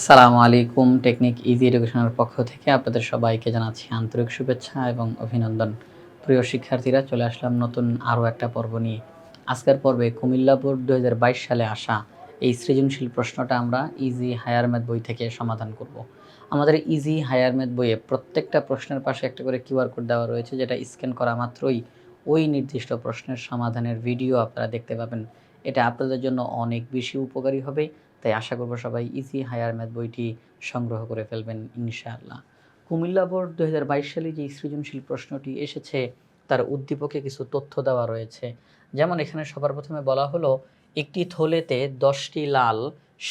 আসসালামু আলাইকুম, technique easy এডুকেশনের পক্ষ থেকে আপনাদের সবাইকে জানাচ্ছি আন্তরিক শুভেচ্ছা এবং অভিনন্দন। প্রিয় শিক্ষার্থীরা, চলে আসলাম নতুন আরও একটা পর্ব নিয়ে। আজকের পর্বে কুমিল্লা বোর্ড দু সালে আসা এই সৃজনশীল প্রশ্নটা আমরা ইজি হায়ার ম্যাথ বই থেকে সমাধান করব। আমাদের ইজি হায়ার ম্যাথ বইয়ে প্রত্যেকটা প্রশ্নের পাশে একটা করে কিউআর কোড দেওয়া রয়েছে, যেটা স্ক্যান করা মাত্রই ওই নির্দিষ্ট প্রশ্নের সমাধানের ভিডিও আপনারা দেখতে পাবেন। এটা আপনাদের জন্য অনেক বেশি উপকারী হবে। তাই আশা করব সবাই ইজি হায়ার ম্যাথ বইটি সংগ্রহ করে ফেলবেন ইনশাআল্লাহ। কুমিল্লা বোর্ড দুই হাজার বাইশ সালে যে সৃজনশীল প্রশ্নটি এসেছে, তার উদ্দীপকে কিছু তথ্য দেওয়া রয়েছে। যেমন এখানে সবার প্রথমে বলা হলো, একটি থলেতে দশটি লাল,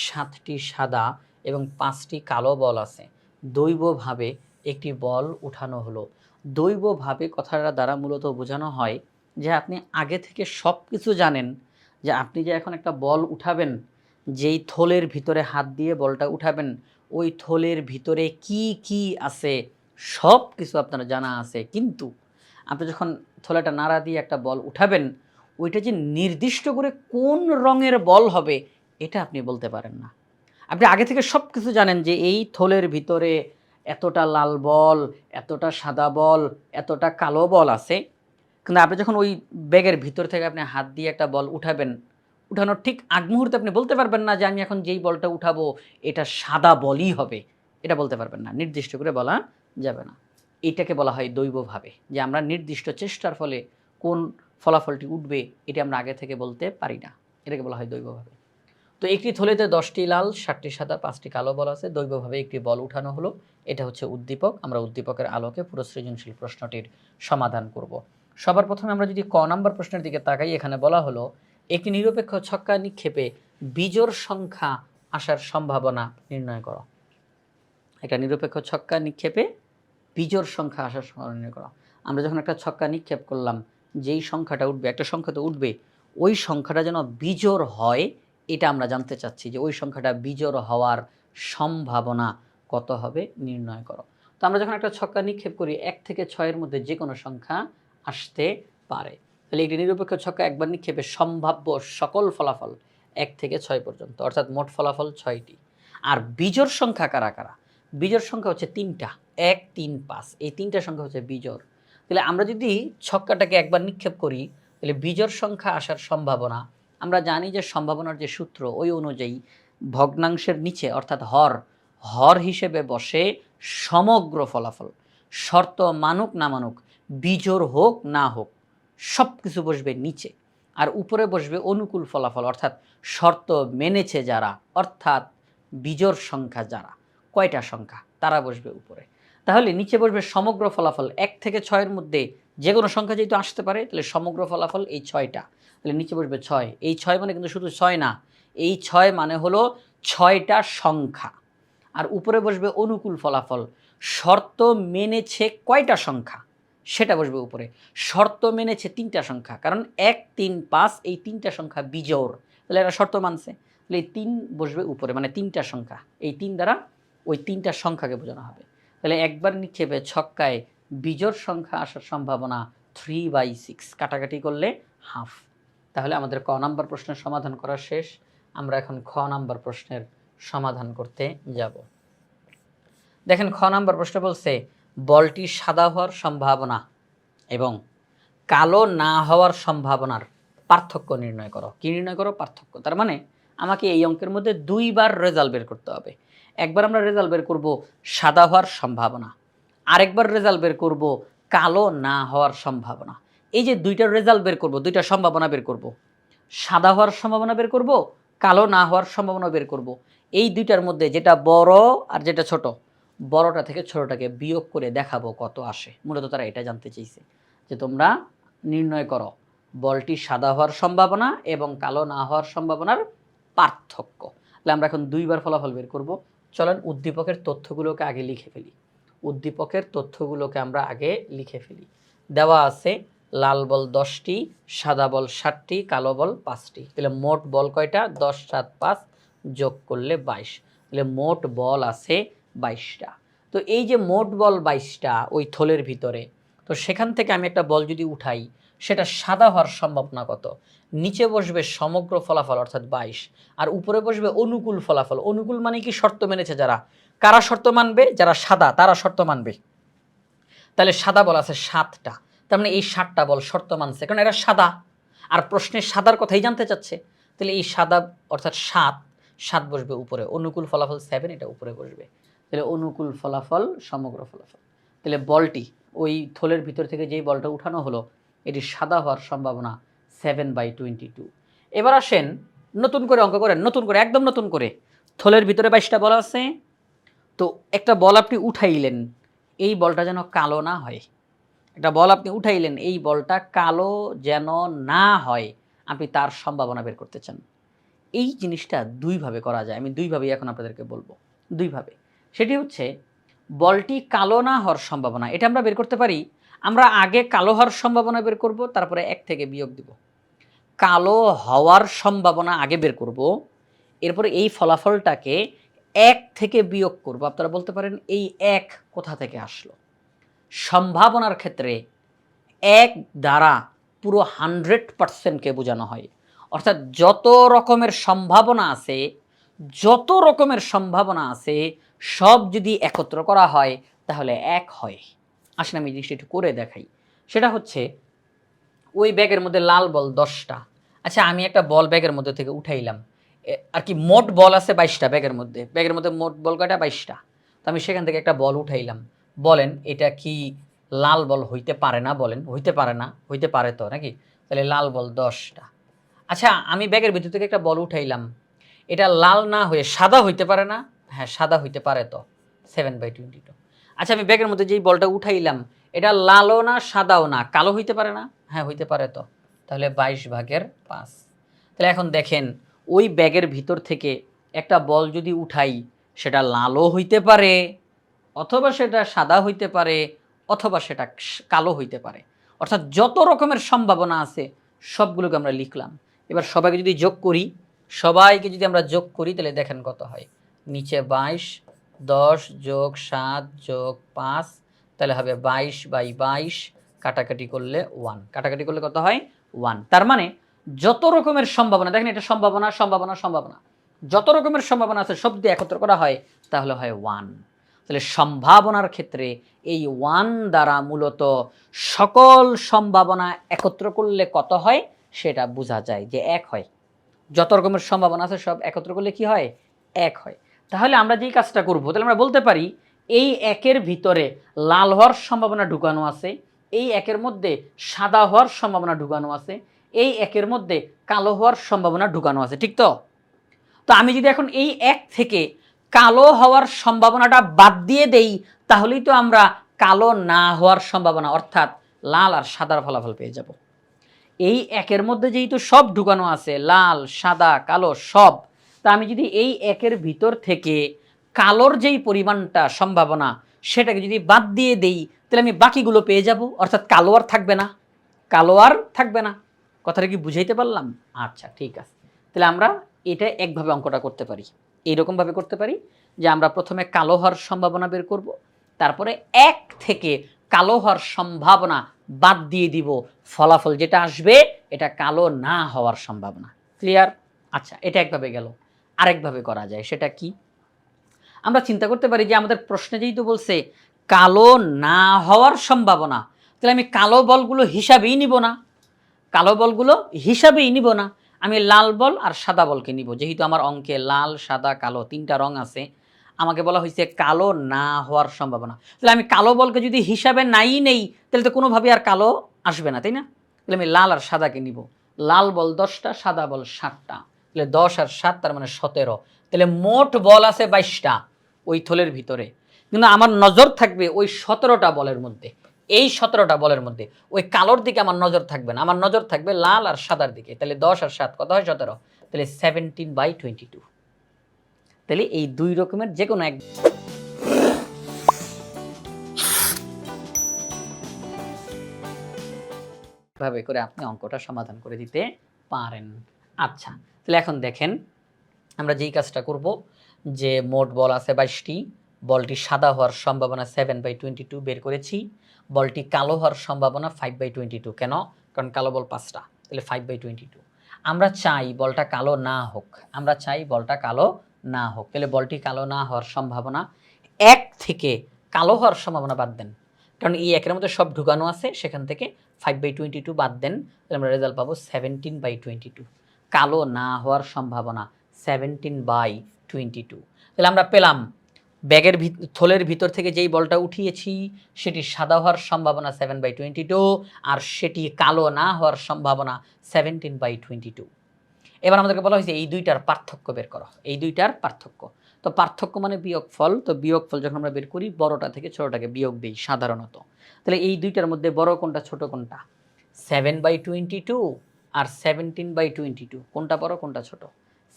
সাতটি সাদা এবং পাঁচটি কালো বল আছে। দৈবভাবে একটি বল উঠানো হলো। দৈবভাবে কথাটা দ্বারা মূলত বোঝানো হয় যে আপনি আগে থেকে সব কিছু জানেন যে আপনি যে এখন একটা বল উঠাবেন যেই থলের ভিতরে হাত দিয়ে বলটা উঠাবেন, ওই থলের ভিতরে কি কি আছে, সব কিছু আপনার জানা আছে। কিন্তু আপনি যখন থলেটা নাড়া দিয়ে একটা বল উঠাবেন, ওইটা যে নির্দিষ্ট করে কোন রঙের বল হবে, এটা আপনি বলতে পারেন না। আপনি আগে থেকে সব কিছু জানেন যে এই থলের ভিতরে এতটা লাল বল, এতটা সাদা বল, এতটা কালো বল আছে। কিন্তু আপনি যখন ওই ব্যাগের ভিতর থেকে আপনি হাত দিয়ে একটা বল উঠাবেন উঠানোর ঠিক আগ মুহূর্তে আপনি বলতে পারবেন না যে আমি এখন যেই বলটা উঠাবো, এটা সাদা বলই হবে। এটা বলতে পারবেন না, নির্দিষ্ট করে বলা যাবে না। এটাকে বলা হয় দৈবভাবে, যে আমরা নির্দিষ্ট চেষ্টার ফলে কোন ফলাফলটি উঠবে, এটা আমরা আগে থেকে বলতে পারি না। এটাকে বলা হয় দৈবভাবে। তো একটি থলেতে দশটি লাল ষাটটি সাদা, পাঁচটি কালো বল আছে। দৈবভাবে একটি বল উঠানো হলো। এটা হচ্ছে উদ্দীপক। আমরা উদ্দীপকের আলোকে পুরো সৃজনশীল প্রশ্নটির সমাধান করব। সবার প্রথমে আমরা যদি ক নাম্বার প্রশ্নের দিকে তাকাই, এখানে বলা হলো একটি নিরপেক্ষ ছক্কা নিক্ষেপে বিজোড় সংখ্যা আসার সম্ভাবনা নির্ণয় করো। একটা নিরপেক্ষ ছক্কা নিক্ষেপে বিজোড় সংখ্যা আসার সম্ভাবনা নির্ণয় করো। আমরা যখন একটা ছক্কা নিক্ষেপ করলাম, যেই সংখ্যাটা উঠবে, একটা সংখ্যা তো উঠবে, ওই সংখ্যাটা যেন বিজোড় হয়, এটা আমরা জানতে চাচ্ছি যে ওই সংখ্যাটা বিজোড় হওয়ার সম্ভাবনা কত হবে নির্ণয় করো। তো আমরা যখন একটা ছক্কা নিক্ষেপ করি, এক থেকে ছয়ের মধ্যে যে কোনো সংখ্যা আসতে পারে। তাহলে একটি নিরপেক্ষ ছক্কা একবার নিক্ষেপে সম্ভাব্য সকল ফলাফল এক থেকে ছয় পর্যন্ত, অর্থাৎ মোট ফলাফল ছয়টি। আর বিজোড় সংখ্যা কারা কারা? বিজোড় সংখ্যা হচ্ছে তিনটা, এক, তিন, পাঁচ। এই তিনটা সংখ্যা হচ্ছে বিজোড়। তাহলে আমরা যদি ছক্কাটাকে একবার নিক্ষেপ করি, তাহলে বিজোড় সংখ্যা আসার সম্ভাবনা, আমরা জানি যে সম্ভাবনার যে সূত্র ওই অনুযায়ী ভগ্নাংশের নিচে, অর্থাৎ হর হর হিসেবে বসে সমগ্র ফলাফল, শর্ত মানুক না মানুক বিজোর হোক না হোক সব কিছু বসবে নিচে আর উপরে বসবে অনুকূল ফলাফল, অর্থাৎ শর্ত মেনেছে যারা, অর্থাৎ বিজোড় সংখ্যা যারা, কয়টা সংখ্যা, তারা বসবে উপরে। তাহলে নিচে বসবে সমগ্র ফলাফল এক থেকে ছয়ের মধ্যে যে কোনো সংখ্যা যেহেতু আসতে পারে, তাহলে সমগ্র ফলাফল এই ছয়টা। তাহলে নিচে বসবে ছয়। এই ছয় মানে কিন্তু শুধু ছয় না, এই ছয় মানে হলো ছয়টা সংখ্যা। আর উপরে বসবে অনুকূল ফলাফল, শর্ত মেনেছে কয়টা সংখ্যা? সেটা বসবে উপরে। শর্ত মেনেছে তিনটা সংখ্যা, কারণ এক, তিন, পাঁচ, এই তিনটা সংখ্যা বিজোর তাহলে এরা শর্ত মানছে। তাহলে এই তিন বসবে উপরে মানে তিনটা সংখ্যা। এই তিন দ্বারা ওই তিনটা সংখ্যাকে বোঝানো হবে। তাহলে একবার নিক্ষেপে ছক্কায় বিজোর সংখ্যা আসার সম্ভাবনা থ্রি বাই সিক্স কাটাকাটি করলে হাফ তাহলে আমাদের ক নাম্বার প্রশ্নের সমাধান করা শেষ। আমরা এখন খ নাম্বার প্রশ্নের সমাধান করতে যাব। দেখেন, খ নাম্বার প্রশ্ন বলছে বলটি সাদা হওয়ার সম্ভাবনা এবং কালো না হওয়ার সম্ভাবনার পার্থক্য নির্ণয় করো। কী নির্ণয় করো? পার্থক্য। তার মানে আমাকে এই অঙ্কের মধ্যে দুইবার রেজাল্ট বের করতে হবে। একবার আমরা রেজাল্ট বের করব সাদা হওয়ার সম্ভাবনা, আরেকবার রেজাল্ট বের করব কালো না হওয়ার সম্ভাবনা। এই যে দুইটা রেজাল্ট বের করব, দুইটা সম্ভাবনা বের করব, সাদা হওয়ার সম্ভাবনা বের করব, কালো না হওয়ার সম্ভাবনা বের করব। এই দুইটার মধ্যে যেটা বড় আর যেটা ছোট বড়টা থেকে ছোটটাকে বিয়োগ করে দেখাবো কত আসে। মূলত তারা এটা জানতে চেয়েছে যে তোমরা নির্ণয় করো, বলটি সাদা হওয়ার সম্ভাবনা এবং কালো না হওয়ার সম্ভাবনার পার্থক্য। তাহলে আমরা এখন দুইবার ফলাফল বের করব। চলেন উদ্দীপকের তথ্যগুলোকে আগে লিখে ফেলি। উদ্দীপকের তথ্যগুলোকে আমরা আগে লিখে ফেলি। দেওয়া আছে, লাল বল দশটি, সাদা বল ষাটটি, কালো বল পাঁচটি। তাহলে মোট বল কয়টা? দশ, সাত, পাঁচ যোগ করলে বাইশ। তাহলে মোট বল আছে বাইশটা। তো এই যে মোট বল বাইশটা ওই থলের ভিতরে, তো সেখান থেকে আমি একটা বল যদি উঠাই, সেটা সাদা হওয়ার সম্ভাবনা কত? নিচে বসবে সমগ্র ফলাফল অর্থাৎ বাইশ, আর উপরে বসবে অনুকূল ফলাফল। অনুকূল মানে কি? শর্ত মেনেছে যারা। কারা শর্ত মানবে? যারা সাদা, তারা শর্ত মানবে। তাহলে সাদা বল আছে সাতটা। তার মানে এই সাতটা বল শর্ত মানছে, কারণ এরা সাদা। আর প্রশ্নের সাদার কথাই জানতে চাচ্ছে। তাহলে এই সাদা অর্থাৎ সাত সাত বসবে উপরে। অনুকূল ফলাফল সেভেন এটা উপরে বসবে। তাহলে অনুকূল ফলাফল, সমগ্র ফলাফল। তাহলে বলটি, ওই থলের ভিতর থেকে যেই বলটা উঠানো হলো, এটি সাদা হওয়ার সম্ভাবনা সেভেন বাই টোয়েন্টি টু এবার আসেন, নতুন করে অঙ্ক করেন, নতুন করে, একদম নতুন করে। থলের ভিতরে বাইশটা বল আছে। তো একটা বল আপনি উঠাইলেন, এই বলটা যেন কালো না হয়। একটা বল আপনি উঠাইলেন, এই বলটা কালো যেন না হয়, আপনি তার সম্ভাবনা বের করতে চান। এই জিনিসটা দুইভাবে করা যায়, আমি দুইভাবেই এখন আপনাদেরকে বলব। দুইভাবে। সেটি হচ্ছে বলটি কালো না হওয়ার সম্ভাবনা। এটা আমরা বের করতে পারি। আমরা আগে কালো হওয়ার সম্ভাবনা বের করব, তারপরে এক থেকে বিয়োগ দিব। কালো হওয়ার সম্ভাবনা আগে বের করব, এরপরে এই ফলাফলটাকে এক থেকে বিয়োগ করব। আপনারা বলতে পারেন এই এক কোথা থেকে আসলো? সম্ভাবনার ক্ষেত্রে এক দ্বারা পুরো হান্ড্রেড পার্সেন্টকে বোঝানো হয়। অর্থাৎ যত রকমের সম্ভাবনা আছে, যত রকমের সম্ভাবনা আছে সব যদি একত্র করা হয়, তাহলে এক হয়। আসলে আমি জিনিসটা একটু করে দেখাই। সেটা হচ্ছে, ওই ব্যাগের মধ্যে লাল বল দশটা। আচ্ছা আমি একটা বল ব্যাগের মধ্যে থেকে উঠাইলাম। আর কি মোট বল আছে বাইশটা ব্যাগের মধ্যে। ব্যাগের মধ্যে মোট বল কয়টা? বাইশটা। তো আমি সেখান থেকে একটা বল উঠাইলাম। বলেন, এটা কি লাল বল হইতে পারে না? বলেন, হইতে পারে না, হইতে পারে তো নাকি? তাহলে লাল বল দশটা। আচ্ছা আমি ব্যাগের ভিতর থেকে একটা বল উঠাইলাম। এটা লাল না হয়ে সাদা হইতে পারে না? হ্যাঁ সাদা হইতে পারে তো সেভেন বাই টোয়েন্টি টু আচ্ছা আমি ব্যাগের মধ্যে যেই বলটা উঠাইলাম, এটা লালও না, সাদাও না, কালো হইতে পারে না? হ্যাঁ হইতে পারে তো। তাহলে বাইশ ভাগের পাঁচ। তাহলে এখন দেখেন, ওই ব্যাগের ভিতর থেকে একটা বল যদি উঠাই, সেটা লালও হইতে পারে, অথবা সেটা সাদা হইতে পারে, অথবা সেটা কালো হইতে পারে। অর্থাৎ যত রকমের সম্ভাবনা আছে, সবগুলোকে আমরা লিখলাম। এবার সবাইকে যদি যোগ করি, সবাইকে যদি আমরা যোগ করি, তাহলে দেখেন কত হয়। নিচে বাইশ, দশ যোগ সাত যোগ পাঁচ, তাহলে হবে বাইশ বাই বাইশ, কাটাকাটি করলে ওয়ান। কাটাকাটি করলে কত হয়? ওয়ান। তার মানে যত রকমের সম্ভাবনা, দেখেন এটা সম্ভাবনা সম্ভাবনা সম্ভাবনা। যত রকমের সম্ভাবনা আছে, সব যদি একত্র করা হয়, তাহলে হয় ওয়ান। তাহলে সম্ভাবনার ক্ষেত্রে এই ওয়ান দ্বারা মূলত সকল সম্ভাবনা একত্র করলে কত হয়? সেটা বোঝা যায় যে এক হয়। যত রকমের সম্ভাবনা আছে, সব একত্র করলে কি হয়? এক হয়। তাহলে আমরা যেই কাজটা করব, তাহলে আমরা বলতে পারি এই একের ভিতরে লাল হওয়ার সম্ভাবনা ঢুকানো আছে, এই একের মধ্যে সাদা হওয়ার সম্ভাবনা ঢুকানো আছে, এই একের মধ্যে কালো হওয়ার সম্ভাবনা ঢুকানো আছে, ঠিক তো? তো আমি যদি এখন এই এক থেকে কালো হওয়ার সম্ভাবনাটা বাদ দিয়ে দেই, তাহলেই তো আমরা কালো না হওয়ার সম্ভাবনা, অর্থাৎ লাল আর সাদার ফলাফল পেয়ে যাব। এই একের মধ্যে যেহেতু সব ঢুকানো আছে, লাল, সাদা, কালো, সব তা আমি যদি এই একের ভিতর থেকে কালোর যেই পরিমাণটা সম্ভাবনা সেটাকে যদি বাদ দিয়ে দেই, তাহলে আমি বাকিগুলো পেয়ে যাব। অর্থাৎ কালো আর থাকবে না। কালো আর থাকবে না। কথাটা কি বুঝাইতে পারলাম? আচ্ছা ঠিক আছে। তাহলে আমরা এটা একভাবে অঙ্কটা করতে পারি। এইরকমভাবে করতে পারি যে আমরা প্রথমে কালো হওয়ার সম্ভাবনা বের করব, তারপরে এক থেকে কালো হওয়ার সম্ভাবনা বাদ দিয়ে দিব ফলাফল যেটা আসবে, এটা কালো না হওয়ার সম্ভাবনা। ক্লিয়ার আচ্ছা এটা একভাবে গেল। আরেকভাবে করা যায়, সেটা কি? আমরা চিন্তা করতে পারি যে আমাদের প্রশ্নে যেহেতু বলছে, কালো না হওয়ার সম্ভাবনা, তাহলে আমি কালো বলগুলো হিসাবেই নিব না। কালো বলগুলো হিসাবেই নিব না। আমি লাল বল আর সাদা বলকে নিব। যেহেতু আমার অঙ্কে লাল, সাদা, কালো তিনটা রং আছে, আমাকে বলা হয়েছে কালো না হওয়ার সম্ভাবনা। তাহলে আমি কালো বলকে যদি হিসাবে নাই নেই, তাহলে তো কোনোভাবে আর কালো আসবে না, তাই না? তাহলে আমি লাল আর সাদাকে নিব। লাল বল দশটা, সাদা বল সাতটা। তাহলে দশ আর সাত, তার মানে সতেরো। তাহলে মোট বল আছে বাইশটা ওই থলের ভিতরে। কিন্তু আমার নজর থাকবে ওই সতেরোটা বলের মধ্যে। এই সতেরোটা বলের মধ্যে। ওই কালোর দিকে আমার নজর থাকবে না। আমার নজর থাকবে লাল আর সাদার দিকে। তাহলে দশ আর সাত, কত হয় সতেরো? তাহলে সেভেন্টিন বাই টোয়েন্টি টু তাহলে এই দুই রকমের যে কোনো এক ভাবে করে আপনি অঙ্কটা সমাধান করে দিতে পারেন। আচ্ছা তাহলে এখন দেখেন, আমরা যেই কাজটা করব, যে মোট বল আছে বাইশটি, বলটি সাদা হওয়ার সম্ভাবনা সেভেন বাই টোয়েন্টি টু বের করেছি, বলটি কালো হওয়ার সম্ভাবনা ফাইভ বাই টোয়েন্টি টু কেন? কারণ কালো বল পাঁচটা, তাহলে ফাইভ বাই টোয়েন্টি টু আমরা চাই বলটা কালো না হোক, আমরা চাই বলটা কালো না হোক, তাহলে বলটি কালো না হওয়ার সম্ভাবনা এক থেকে কালো হওয়ার সম্ভাবনা বাদ দেন। কারণ এই একের মধ্যে সব ঢুকানো আছে, সেখান থেকে ফাইভ বাই টোয়েন্টি টু বাদ দেন, তাহলে আমরা রেজাল্ট পাবো সেভেন্টিন বাই টোয়েন্টি টু কালো না হওয়ার সম্ভাবনা সেভেন্টিন বাই টোয়েন্টি টু তাহলে আমরা পেলাম ব্যাগের থলের ভিতর থেকে যেই বলটা উঠিয়েছি, সেটি সাদা হওয়ার সম্ভাবনা সেভেন বাই টোয়েন্টি টু আর সেটি কালো না হওয়ার সম্ভাবনা সেভেন্টিন বাই টোয়েন্টি টু এবার আমাদেরকে বলা হয়েছে এই দুইটার পার্থক্য বের করো, এই দুইটার পার্থক্য। তো পার্থক্য মানে বিয়োগ ফল তো বিয়োগ ফল যখন আমরা বের করি, বড়টা থেকে ছোটটাকে বিয়োগ দিই সাধারণত। তাহলে এই দুইটার মধ্যে বড় কোনটা, ছোট কোনটা? সেভেন বাই টোয়েন্টি টু আর সেভেন্টিন বাই টোয়েন্টি টু কোনটা বড়, কোনটা ছোট?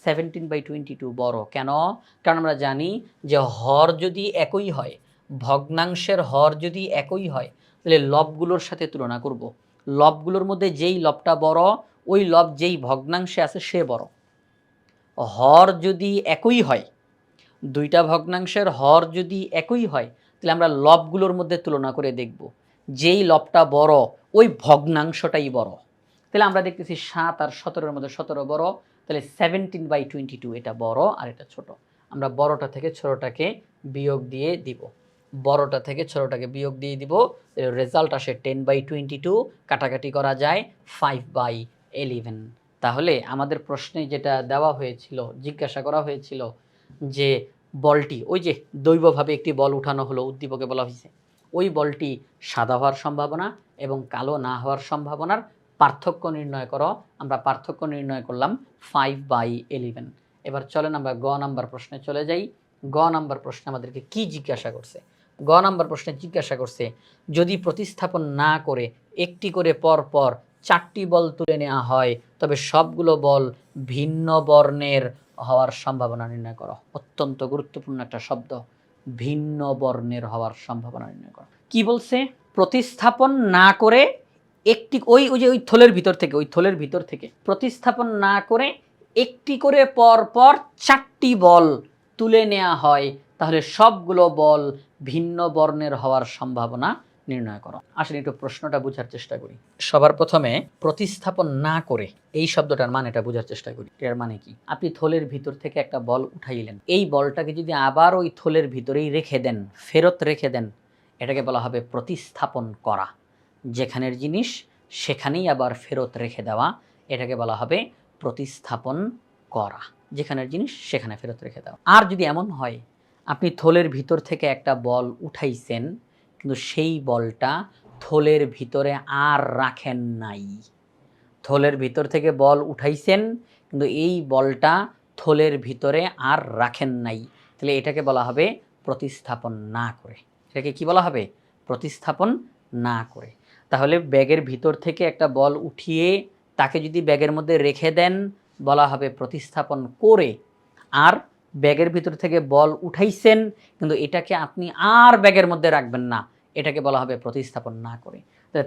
সেভেন্টিন বাই টোয়েন্টি টু বড়। কেন? কারণ আমরা জানি যে হর যদি একই হয়, ভগ্নাংশের হর যদি একই হয়, তাহলে লবগুলোর সাথে তুলনা করব। লবগুলোর মধ্যে যেই লবটা বড়, ওই লব যেই ভগ্নাংশে আছে, সে বড়। হর যদি একই হয়, দুইটা ভগ্নাংশের হর যদি একই হয়, তাহলে আমরা লবগুলোর মধ্যে তুলনা করে দেখব। যেই লবটা বড়, ওই ভগ্নাংশটাই বড়। তাহলে আমরা দেখতেছি সাত আর সতেরোর মধ্যে সতেরো বড়, তাহলে সেভেন্টিন বাই টোয়েন্টি টু এটা বড় আর এটা ছোট। আমরা বড়টা থেকে ছোটটাকে বিয়োগ দিয়ে দিব। বড়টা থেকে ছোটটাকে বিয়োগ দিয়ে দিব রেজাল্ট আসে টেন বাই টোয়েন্টি টু কাটাকাটি করা যায় ফাইভ বাই এলিভেন তাহলে আমাদের প্রশ্নে যেটা দেওয়া হয়েছিল, জিজ্ঞাসা করা হয়েছিল যে বলটি, ওই যে দৈবভাবে একটি বল উঠানো হলো, উদ্দীপকে বলা হয়েছে, ওই বলটি সাদা হওয়ার সম্ভাবনা এবং কালো না হওয়ার সম্ভাবনার পার্থক্য নির্ণয় করো। আমরা পার্থক্য নির্ণয় করলাম ফাইভ বাই এলিভেন এবার চলেন আমরা গ নাম্বার প্রশ্নে চলে যাই। গ নাম্বার প্রশ্নে আমাদেরকে কি জিজ্ঞাসা করছে? গ নাম্বার প্রশ্নে জিজ্ঞাসা করছে, যদি প্রতিস্থাপন না করে একটি করে পর পর চারটি বল তুলে নেওয়া হয়, তবে সবগুলো বল ভিন্ন বর্ণের হওয়ার সম্ভাবনা নির্ণয় করো। অত্যন্ত গুরুত্বপূর্ণ একটা শব্দ, ভিন্ন বর্ণের হওয়ার সম্ভাবনা নির্ণয় করো। কি বলছে? প্রতিস্থাপন না করে একটি ওই ওই যে ওই থলের ভিতর থেকে, ওই থলের ভিতর থেকে প্রতিস্থাপন না করে একটি করে পর পর চারটি বল তুলে নেওয়া হয়, তাহলে সবগুলো বল ভিন্ন বর্ণের হওয়ার সম্ভাবনা নির্ণয় করো। আসলে একটু প্রশ্নটা বোঝার চেষ্টা করি। সবার প্রথমে প্রতিস্থাপন না করে, এই শব্দটার মানেটা বোঝার চেষ্টা করি। এর মানে কি? আপনি থলের ভিতর থেকে একটা বল উঠাইলেন, এই বলটাকে যদি আবার ওই থলের ভিতরেই রেখে দেন, ফেরত রেখে দেন, এটাকে বলা হবে প্রতিস্থাপন করা। যেখানের জিনিস সেখানেই আবার ফেরত রেখে দেওয়া, এটাকে বলা হবে প্রতিস্থাপন করা। যেখানের জিনিস সেখানে ফেরত রেখে দেওয়া। আর যদি এমন হয়, আপনি থলের ভিতর থেকে একটা বল উঠাইছেন, কিন্তু সেই বলটা থলের ভিতরে আর রাখেন নাই। থলের ভিতর থেকে বল উঠাইছেন, কিন্তু এই বলটা থলের ভিতরে আর রাখেন নাই। তাহলে এটাকে বলা হবে প্রতিস্থাপন না করে। এটাকে কি বলা হবে? প্রতিস্থাপন না করে। তাহলে ব্যাগের ভিতর থেকে একটা বল উঠিয়ে তাকে যদি ব্যাগের মধ্যে রেখে দেন, বলা হবে প্রতিস্থাপন করে। আর ব্যাগের ভিতর থেকে বল উঠাইছেন, কিন্তু এটাকে আপনি আর ব্যাগের মধ্যে রাখবেন না। এটাকে বলা হবে প্রতিস্থাপন না করে।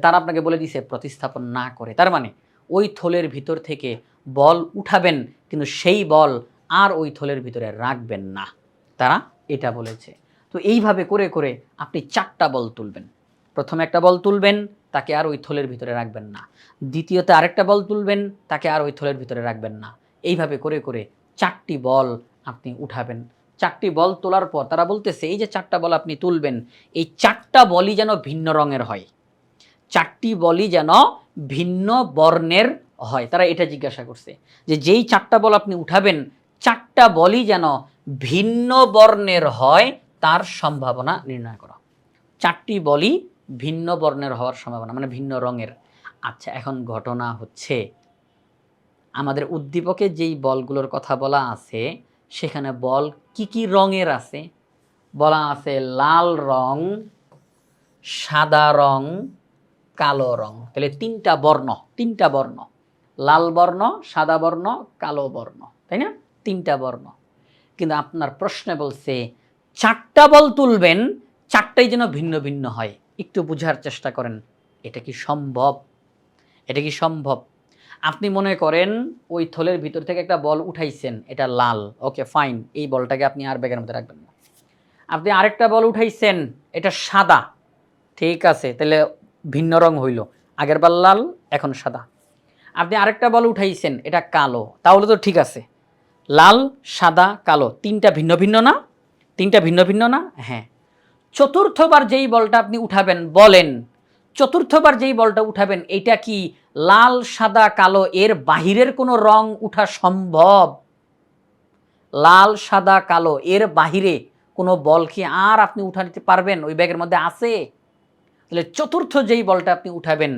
তারা আপনাকে বলে দিছে, প্রতিস্থাপন না করে। তার মানে ওই থলের ভিতর থেকে বল উঠাবেন, কিন্তু সেই বল আর ওই থলের ভিতরে রাখবেন না। তারা এটা বলেছে। তো এইভাবে করে করে আপনি চারটা বল তুলবেন। প্রথমে একটা বল তুলবেন তাকে আর ওই থলের ভিতরে রাখবেন না। দ্বিতীয়তে আরেকটা বল তুলবেন, তাকে আর ওই থলের ভিতরে রাখবেন না। এইভাবে করে করে চারটি বল আপনি উঠাবেন। চারটি বল তোলার পর তারা বলতেছে, এই যে চারটা বল আপনি তুলবেন, এই চারটা বলই যেন ভিন্ন রঙের হয়। চারটি বলই যেন ভিন্ন বর্ণের হয়। তারা এটা জিজ্ঞাসা করছে যে, যেই চারটা বল আপনি উঠাবেন, চারটা বলই যেন ভিন্ন বর্ণের হয়, তার সম্ভাবনা নির্ণয় করা। চারটি বলই ভিন্ন বর্ণের হওয়ার সম্ভাবনা মানে ভিন্ন রঙের। আচ্ছা এখন ঘটনা হচ্ছে, আমাদের উদ্দীপকে যেই বলগুলোর কথা বলা আছে, সেখানে বল কি কি রঙের আছে? বলা আছে লাল রং, সাদা রং, কালো রং। তাহলে তিনটা বর্ণ তিনটা বর্ণ। লাল বর্ণ, সাদা বর্ণ, কালো বর্ণ, তাই না? তিনটা বর্ণ। কিন্তু আপনার প্রশ্নে বলছে, চারটা বল তুলবেন, চারটাই যেন ভিন্ন ভিন্ন হয়। একটু বোঝার চেষ্টা করেন, এটা কি সম্ভব? এটা কি সম্ভব? আপনি মনে করেন ওই থলের ভিতর থেকে একটা বল উঠাইছেন, এটা লাল। ওকে, ফাইন। এই বলটাকে আপনি আর ব্যাগের মধ্যে রাখবেন না। আপনি আরেকটা বল উঠাইছেন, এটা সাদা। ঠিক আছে, তাহলে ভিন্ন রং হইল। আগের বার লাল, এখন সাদা। আপনি আরেকটা বল উঠাইছেন, এটা কালো। তাহলে তো ঠিক আছে। লাল, সাদা, কালো, তিনটা ভিন্ন ভিন্ন না? তিনটা ভিন্ন ভিন্ন না? হ্যাঁ। চতুর্থবার যেই বলটা আপনি উঠাবেন, বলেন। চতুর্থবার যেই বলটা উঠাবেন, এটা কি লাল, সাদা, কালো, এর বাহিরের কোনো রং উঠা সম্ভব? লাল, সাদা, কালো, এর বাহিরে কোনো বল কি আর আপনি উঠা নিতে পারবেন? ওই ব্যাগের মধ্যে আছে? তাহলে চতুর্থ যেই বলটা আপনি উঠাবেন,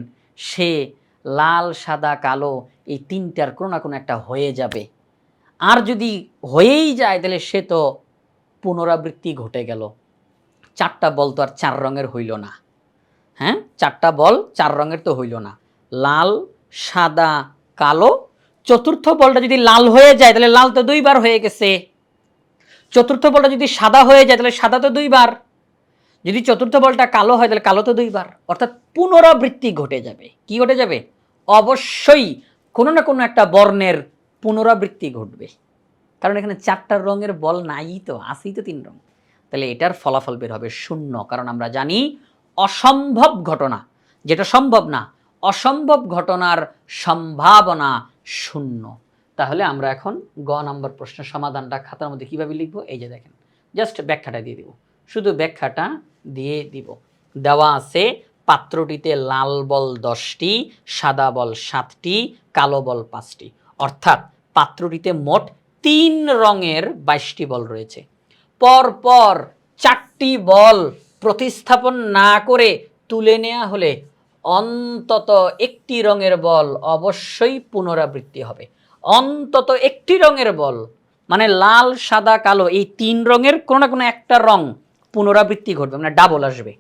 সে লাল, সাদা, কালো, এই তিনটার কোনো না কোনো একটা হয়ে যাবে। আর যদি হয়েই যায়, তাহলে সে তো পুনরাবৃত্তি ঘটে গেল। চারটা বল তো আর চার রঙের হইল না। হ্যাঁ? চারটা বল চার রঙের তো হইল না। লাল, সাদা, কালো। চতুর্থ বলটা যদি লাল হয়ে যায়, তাহলে লাল তো দুইবার হয়ে গেছে। চতুর্থ বলটা যদি সাদা হয়ে যায়, তাহলে সাদা তো দুইবার। যদি চতুর্থ বলটা কালো হয়, তাহলে কালো তো দুইবার। অর্থাৎ পুনরাবৃত্তি ঘটে যাবে। কি ঘটে যাবে? অবশ্যই কোনো না কোনো একটা বর্ণের পুনরাবৃত্তি ঘটবে। কারণ এখানে চারটা রঙের বল নাই তো আসেই তো তিন রং তাহলে এটার ফলাফল বের হবে শূন্য, কারণ আমরা জানি অসম্ভব ঘটনা। যেটা সম্ভব না, অসম্ভব ঘটনার সম্ভাবনা শূন্য। তাহলে আমরা এখন গ নম্বর প্রশ্নের সমাধানটা খাতার মধ্যে কীভাবে লিখব? এই যে দেখেন, জাস্ট ব্যাখ্যাটা দিয়ে দিব। শুধু ব্যাখ্যাটা দিয়ে দিব। দেওয়া আছে, পাত্রটিতে লাল বল দশটি, সাদা বল সাতটি, কালো বল পাঁচটি। অর্থাৎ পাত্রটিতে মোট তিন রঙের বাইশটি বল রয়েছে। পর পর চারটি বল প্রতিস্থাপন না করে তুলে নেওয়া হলে অন্তত একটি রঙের বল অবশ্যই পুনরাবৃত্তি হবে। অন্তত একটি রঙের বল মানে লাল, সাদা, কালো, এই তিন রঙের কোনো না কোনো একটা রং পুনরাবৃত্তি ঘটবে মানে ডাবল আসবে।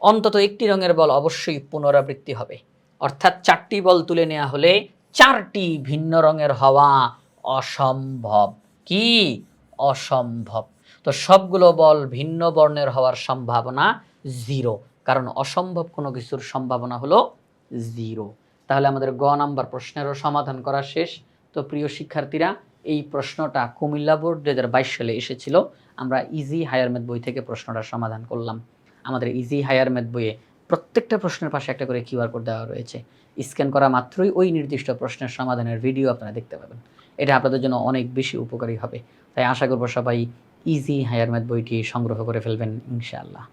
অন্তত একটি রঙের বল অবশ্যই পুনরাবৃত্তি হবে। অর্থাৎ চারটি বল তুলে নেওয়া হলে চারটি ভিন্ন রঙের হওয়া অসম্ভব। কি? অসম্ভব। তো সবগুলো বল ভিন্ন বর্ণের হওয়ার সম্ভাবনা জিরো। কারণ অসম্ভব কোনো কিছুর সম্ভাবনা হলো জিরো। তাহলে আমাদের গ নাম্বার প্রশ্নেরও সমাধান করা শেষ। তো প্রিয় শিক্ষার্থীরা, এই প্রশ্নটা কুমিল্লা বোর্ড দু হাজার বাইশ সালে এসেছিল। আমরা ইজি হায়ার ম্যাথ বই থেকে প্রশ্নটার সমাধান করলাম। আমাদের ইজি হায়ার ম্যাথ বইয়ে প্রত্যেকটা প্রশ্নের পাশে একটা করে কিউআর কোড দেওয়া রয়েছে। স্ক্যান করা মাত্রই ওই নির্দিষ্ট প্রশ্নের সমাধানের ভিডিও আপনারা দেখতে পাবেন। এটা আপনাদের জন্য অনেক বেশি উপকারী হবে। তাই আশা করব সবাই ইজি হায়ার ম্যাথ বইটি সংগ্রহ করে ফেলবেন ইনশাআল্লাহ।